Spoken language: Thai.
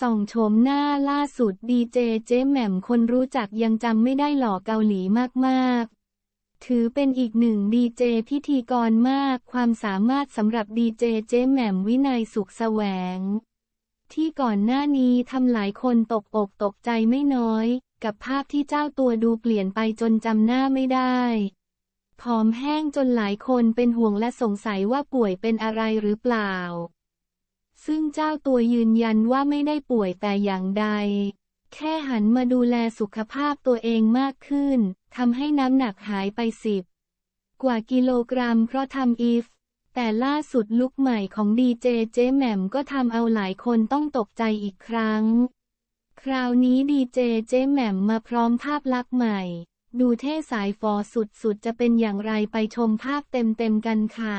ส่องโฉมหน้าล่าสุดดีเจเจ๊แหม่มคนรู้จักยังจำไม่ได้หล่อเกาหลีมากๆ ถือเป็นอีกหนึ่งดีเจพิธีกรมากความสามารถสำหรับดีเจเจ๊แหม่มวินัยสุขแสวง ที่ก่อนหน้านี้ทำหลายคนตกอกตกใจไม่น้อย กับภาพที่เจ้าตัวดูเปลี่ยนไปจนจำหน้าไม่ได้ผอมแห้งจนหลายคนเป็นห่วงและสงสัยว่าป่วยเป็นอะไรหรือเปล่า ซึ่งเจ้าตัวยืนยันว่าไม่ได้ป่วยแต่อย่างใด แค่หันมาดูแลสุขภาพตัวเองมากขึ้นทำให้น้ำหนักหายไปสิบกว่ากิโลกรัมเพราะทำอีฟ แต่ล่าสุดลุกใหม่ของดีเจเจ๊แหม่มก็ทำเอาหลายคนต้องตกใจอีกครั้ง คราวนี้ดีเจเจ๊แหม่มมาพร้อมภาพลักษณ์ใหม่ ดูเท่สายฟอสุดๆจะเป็นอย่างไรไปชมภาพเต็มๆกันค่ะ